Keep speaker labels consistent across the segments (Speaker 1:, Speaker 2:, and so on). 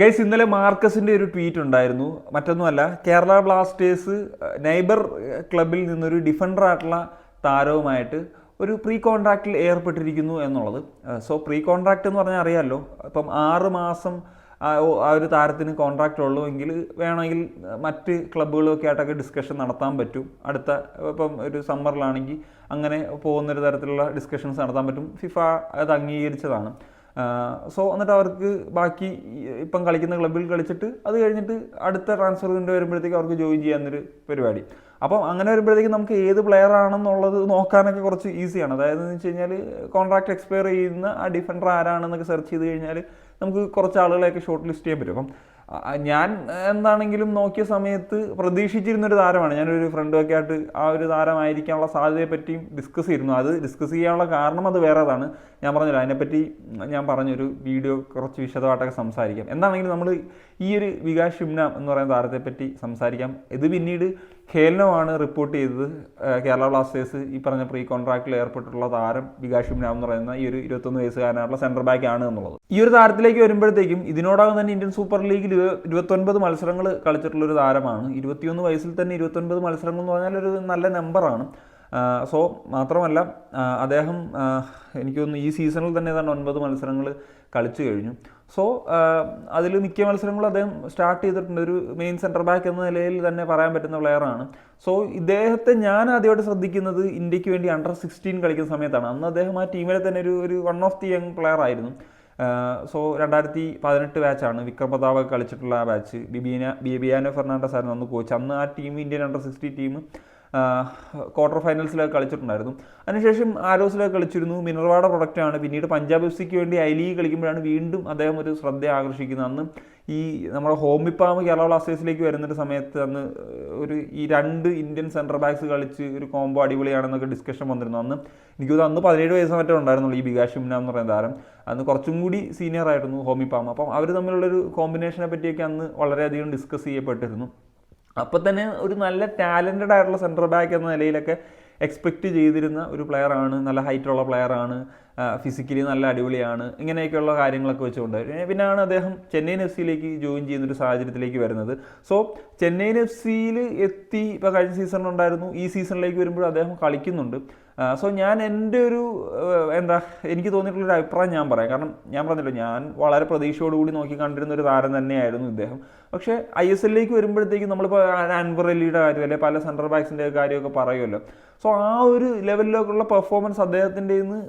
Speaker 1: Guys ഇന്നലെ മാർക്കസിന്റെ ഒരു tweet ഉണ്ടായിരുന്നു. മറ്റൊന്നുമല്ല കേരള ബ്ലാസ്റ്റേഴ്സ് നൈബർ ക്ലബിൽ നിന്നൊരു ഡിഫൻഡർ ആയിട്ടുള്ള താരവുമായിട്ട് ഒരു പ്രീ കോൺട്രാക്റ്റിൽ ഏർപ്പെട്ടിരിക്കുന്നു എന്നുള്ളത്. സോ പ്രീ കോൺട്രാക്റ്റ് എന്ന് പറഞ്ഞാൽ അറിയാമല്ലോ ഇപ്പം ആറ് മാസം ആ ഒരു താരത്തിന് കോൺട്രാക്റ്റ് ഉള്ളൂ എങ്കിൽ വേണമെങ്കിൽ മറ്റ് ക്ലബ്ബുകളൊക്കെ ആയിട്ടൊക്കെ ഡിസ്കഷൻ നടത്താൻ പറ്റും. അടുത്ത ഇപ്പം ഒരു സമ്മറിലാണെങ്കിൽ അങ്ങനെ പോകുന്നൊരു തരത്തിലുള്ള ഡിസ്കഷൻസ് നടത്താൻ പറ്റും. ഫിഫ അത് അംഗീകരിച്ചതാണ്. സോ എന്നിട്ട് അവർക്ക് ബാക്കി ഇപ്പം കളിക്കുന്ന ക്ലബ്ബിൽ കളിച്ചിട്ട് അത് കഴിഞ്ഞിട്ട് അടുത്ത ട്രാൻസ്ഫർ വിൻഡോ വരുമ്പോഴത്തേക്ക് അവർക്ക് ജോയിൻ ചെയ്യാവുന്നൊരു പരിപാടി. അപ്പം അങ്ങനെ വരുമ്പോഴത്തേക്ക് നമുക്ക് ഏത് പ്ലെയർ ആണെന്നുള്ളത് നോക്കാനൊക്കെ കുറച്ച് ഈസിയാണ് അതായത് എന്ന് വെച്ച് കഴിഞ്ഞാൽ കോൺട്രാക്ട് എക്സ്പയർ ചെയ്യുന്ന ആ ഡിഫൻഡർ ആരാണെന്നൊക്കെ സെർച്ച് ചെയ്ത് കഴിഞ്ഞാൽ നമുക്ക് കുറച്ച് ആളുകളെയൊക്കെ ഷോർട്ട് ലിസ്റ്റ് ചെയ്യാൻ പറ്റും. അപ്പം ഞാൻ എന്താണെങ്കിലും നോക്കിയ സമയത്ത് പ്രതീക്ഷിച്ചിരുന്നൊരു താരമാണ്. ഞാനൊരു ഫ്രണ്ടുമൊക്കെ ആയിട്ട് ആ ഒരു താരമായിരിക്കാനുള്ള സാധ്യതയെ പറ്റിയും ഡിസ്കസ് ചെയ്യുന്നു അത് ഡിസ്കസ് ചെയ്യാനുള്ള കാരണം അത് വേറേതാണ്. ഞാൻ പറഞ്ഞല്ലോ അതിനെപ്പറ്റി ഞാൻ പറഞ്ഞൊരു വീഡിയോ കുറച്ച് വിശദമായിട്ടൊക്കെ സംസാരിക്കാം. എന്താണെങ്കിലും നമ്മൾ ഈ ഒരു വികാസ് ഷിംന എന്ന് പറയുന്ന താരത്തെപ്പറ്റി സംസാരിക്കാം. ഇത് പിന്നീട് ഖേൽനോ ആണ് റിപ്പോർട്ട് ചെയ്തത്. കേരള ബ്ലാസ്റ്റേഴ്സ് ഈ പറഞ്ഞ പ്രീ കോൺട്രാക്റ്റിൽ ഏർപ്പെട്ടിട്ടുള്ള താരം വികാസ് ഷിംന എന്ന് പറയുന്ന ഈ ഒരു ഇരുപത്തൊന്ന് വയസ്സുകാരനായിട്ടുള്ള സെൻട്രൽ ബാക്ക് ആണ് എന്നുള്ളത്. ഈ ഒരു താരത്തിലേക്ക് വരുമ്പോഴത്തേക്കും ഇതിനോടകം തന്നെ ഇന്ത്യൻ സൂപ്പർ ലീഗിൽ ഇരുപത്തൊൻപത് മത്സരങ്ങൾ കളിച്ചിട്ടുള്ള ഒരു താരമാണ്. ഇരുപത്തിയൊന്ന് വയസ്സിൽ തന്നെ ഇരുപത്തൊൻപത് മത്സരങ്ങൾ എന്ന് പറഞ്ഞാൽ ഒരു നല്ല നമ്പറാണ് സോ മാത്രമല്ല അദ്ദേഹം എനിക്ക് തോന്നുന്നു ഈ സീസണിൽ തന്നെ ഏതാണ്ട് ഒൻപത് മത്സരങ്ങൾ കളിച്ചു കഴിഞ്ഞു. സോ അതിൽ മിക്ക മത്സരങ്ങളും അദ്ദേഹം സ്റ്റാർട്ട് ചെയ്തിട്ടുണ്ട്. ഒരു മെയിൻ സെന്റർ ബാക്ക് എന്ന നിലയിൽ തന്നെ പറയാൻ പറ്റുന്ന പ്ലെയറാണ് സോ ഇദ്ദേഹത്തെ ഞാൻ ആദ്യമായിട്ട് ശ്രദ്ധിക്കുന്നത് ഇന്ത്യയ്ക്ക് വേണ്ടി അണ്ടർ സിക്സ്റ്റീൻ കളിക്കുന്ന സമയത്താണ്. അന്ന് അദ്ദേഹം ആ ടീമിലെ തന്നെ ഒരു ഒരു one of the young player ആയിരുന്നു. സോ രണ്ടായിരത്തി പതിനെട്ട് ബാച്ചാണ് വിക്രം പതാവ് കളിച്ചിട്ടുള്ള ആ ബാച്ച് ബിബിയാനോ ഫെർണാണ്ടസ് ആയിരുന്നു അന്ന് കോച്ച് അന്ന് ആ team Indian under sixty team quarter ഫൈനൽസിലൊക്കെ കളിച്ചിട്ടുണ്ടായിരുന്നു. അതിനുശേഷം ആരോസിലൊക്കെ കളിച്ചിരുന്നു. മിനർവാഡ പ്രൊഡക്റ്റാണ്. പിന്നീട് പഞ്ചാബ് എഫ്സിക്ക് വേണ്ടി ഐ ലീഗ് കളിക്കുമ്പോഴാണ് വീണ്ടും അദ്ദേഹം ഒരു ശ്രദ്ധ ആകർഷിക്കുന്നത്. അന്ന് ഈ നമ്മുടെ ഹോമിപ്പാമ് കേരള ബ്ലാസ്റ്റേഴ്സിലേക്ക് വരുന്നൊരു സമയത്ത് അന്ന് ഒരു ഈ രണ്ട് ഇന്ത്യൻ സെന്റർ ബാക്സ് കളിച്ച് ഒരു കോംബോ അടിപൊളിയാണെന്നൊക്കെ ഡിസ്കഷൻ വന്നിരുന്നു. അന്ന് എനിക്ക് അന്ന് പതിനേഴ് വയസ്സ് മറ്റേ ഉണ്ടായിരുന്നുള്ളൂ ഈ ബികാഷ് ഷിംന എന്ന് പറയുന്ന താരം. അന്ന് കുറച്ചും കൂടി സീനിയർ ആയിരുന്നു ഹോമിപ്പാമ അപ്പം അവർ തമ്മിലുള്ളൊരു കോമ്പിനേഷനെ പറ്റിയൊക്കെ അന്ന് വളരെയധികം ഡിസ്കസ് ചെയ്യപ്പെട്ടിരുന്നു. അപ്പോൾ തന്നെ ഒരു നല്ല ടാലന്റഡ് ആയിട്ടുള്ള സെന്റർ ബാക്ക് എന്ന നിലയിലൊക്കെ എക്സ്പെക്റ്റ് ചെയ്തിരുന്ന ഒരു പ്ലെയർ ആണ്. നല്ല ഹൈറ്റുള്ള ആണ്. ഫിസിക്കലി നല്ല അടിപൊളിയാണ്. ഇങ്ങനെയൊക്കെയുള്ള കാര്യങ്ങളൊക്കെ വെച്ചുകൊണ്ട്. പിന്നെ- പിന്നെയാണ് അദ്ദേഹം ചെന്നൈയിൻ എഫ് സിയിലേക്ക് ജോയിൻ ചെയ്യുന്ന ഒരു സാഹചര്യത്തിലേക്ക് വരുന്നത്. സോ ചെന്നൈയിൻ എഫ് സിയിൽ എത്തി ഇപ്പോൾ കഴിഞ്ഞ സീസണിലുണ്ടായിരുന്നു ഈ സീസണിലേക്ക് വരുമ്പോൾ അദ്ദേഹം കളിക്കുന്നുണ്ട്. സോ ഞാൻ എന്റെ ഒരു എന്താ എനിക്ക് തോന്നിയിട്ടുള്ളൊരു അഭിപ്രായം ഞാൻ പറയാം. കാരണം ഞാൻ പറഞ്ഞല്ലോ ഞാൻ വളരെ പ്രതീക്ഷയോടുകൂടി നോക്കി കണ്ടിരുന്ന ഒരു താരം തന്നെയായിരുന്നു ഇദ്ദേഹം. പക്ഷേ ഐ എസ് എല്ലിലേക്ക് വരുമ്പോഴത്തേക്കും നമ്മളിപ്പോൾ അൻവർ കാര്യം അല്ലെങ്കിൽ പല സെൻട്രൽ ബാക്സിന്റെ കാര്യമൊക്കെ പറയുമല്ലോ. സോ ആ ഒരു ലെവലിലേക്കുള്ള പെർഫോമൻസ് അദ്ദേഹത്തിന്റെ നിന്ന്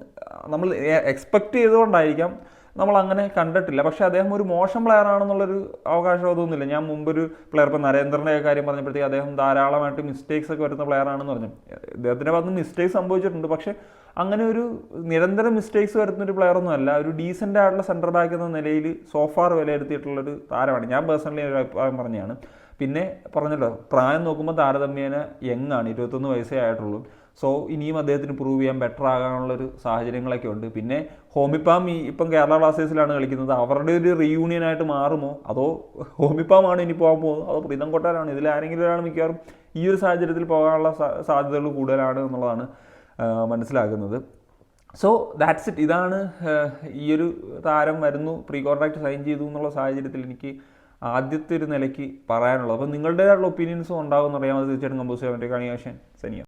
Speaker 1: നമ്മൾ എക്സ്പെക്ട് ചെയ്തുകൊണ്ടായിരിക്കാം. നമ്മൾ അങ്ങനെ കണ്ടിട്ടില്ല. പക്ഷേ അദ്ദേഹം ഒരു മോശം പ്ലെയർ ആണെന്നുള്ളൊരു അവകാശവാദമൊന്നുമില്ല ഞാൻ മുമ്പൊരു പ്ലെയർ ഇപ്പോൾ നരേന്ദ്രന്റെ കാര്യം പറഞ്ഞപ്പോഴത്തേക്ക് അദ്ദേഹം ധാരാളമായിട്ട് മിസ്റ്റേക്സ് ഒക്കെ വരുന്ന പ്ലെയർ ആണെന്ന് പറഞ്ഞു. അദ്ദേഹത്തിന്റെ ഭാഗത്ത് മിസ്റ്റേക്സ് സംഭവിച്ചിട്ടുണ്ട്. പക്ഷേ അങ്ങനെ ഒരു നിരന്തരം മിസ്റ്റേക്സ് വരുന്ന ഒരു പ്ലെയർ ഒന്നും അല്ല. ഒരു ഡീസന്റ് ആയിട്ടുള്ള സെന്റർ ബാക്ക് എന്ന നിലയിൽ സോഫാർ വിലയിരുത്തിയിട്ടുള്ളൊരു താരമാണ്. ഞാൻ പേഴ്സണലി ഒരു അഭിപ്രായം പറഞ്ഞതാണ്. പിന്നെ പറഞ്ഞല്ലോ പ്രായം നോക്കുമ്പോൾ താരതമ്യേന യങ്ങാണ് ഇരുപത്തൊന്ന് വയസ്സേ ആയിട്ടുള്ളൂ. സോ ഇനിയും അദ്ദേഹത്തിന് പ്രൂവ് ചെയ്യാൻ ബെറ്റർ ആകാനുള്ളൊരു സാഹചര്യങ്ങളൊക്കെ ഉണ്ട്. പിന്നെ ഹോമിപ്പാം ഈ ഇപ്പം കേരള ബ്ലാസ്റ്റേഴ്സിലാണ് കളിക്കുന്നത്. അവരുടെ ഒരു റീയൂണിയൻ ആയിട്ട് മാറുമോ? അതോ ഹോമിപ്പാമാണ് ഇനി പോകാൻ പോകുന്നത്? അതോ പ്രീതം കൊട്ടാരാണ് ഇതിൽ ആരെങ്കിലും ഒരാൾ മിക്കവാറും ഈ ഒരു സാഹചര്യത്തിൽ പോകാനുള്ള സാധ്യതകൾ കൂടുതലാണ് എന്നുള്ളതാണ് മനസ്സിലാക്കുന്നത് സോ ദാറ്റ്സ് ഇറ്റ് ഇതാണ് ഈ ഒരു താരം വരുന്നു. പ്രീ കോൺട്രാക്ട് സൈൻ ചെയ്തു എന്നുള്ള സാഹചര്യത്തിൽ എനിക്ക് ആദ്യത്തെ ഒരു നിലയ്ക്ക് പറയാനുള്ളത്. അപ്പോൾ നിങ്ങളുടേതായിട്ടുള്ള ഒപ്പീനിയൻസും ഉണ്ടാകുമെന്ന് അറിയാമത് തീർച്ചയായിട്ടും കമ്പോസ് ചെയ്യാൻ പറ്റിയ കാണിയാശൻ സനിയ.